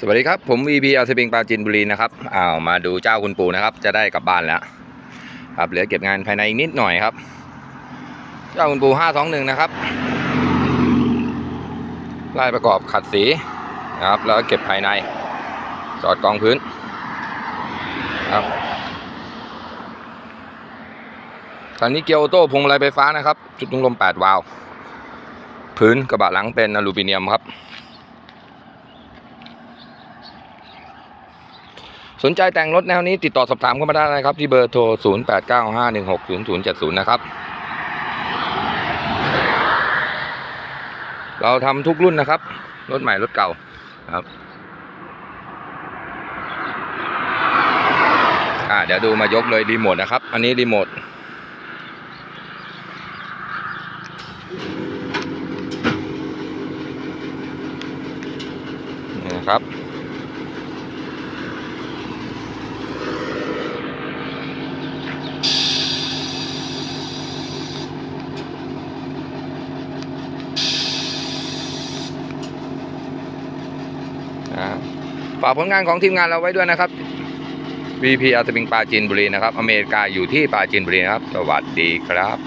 สวัสดีครับ ผม VP อาสปิงปราจินบุรีนะครับอ้าวมาดูเจ้าคุณปู่นะครับ จะได้กลับบ้านแล้วครับเหลือเก็บงานภายในอีกนิดหน่อยครับ เจ้าคุณปู่ห้าสองหนึ่งนะครับไล่ประกอบขัดสีนะครับ แล้วเก็บภายใน จอดกองพื้นครับคันนี้เกียร์ออโต้พวงมาลัยไฟฟ้านะครับ จุดตุงลม8วาล์วพื้นกระบะหลังเป็นอลูมิเนียมครับ สนใจแต่งรถแนวนี้ติดต่อสอบถามเข้ามาได้นะครับ ที่เบอร์โทร 0895160070 นะครับ เราทำทุกรุ่นนะครับ รถใหม่รถเก่าครับอ่าเดี๋ยวดูมายกเลยรีโมทนะครับ อันนี้รีโมทนี่นะครับ ฝากผลงานของทีมงานเราไว้ด้วยนะครับ VP อาสปิงปาจีนบุรีนะครับ อเมริกาอยู่ที่ปาจีนบุรีนะครับ สวัสดีครับ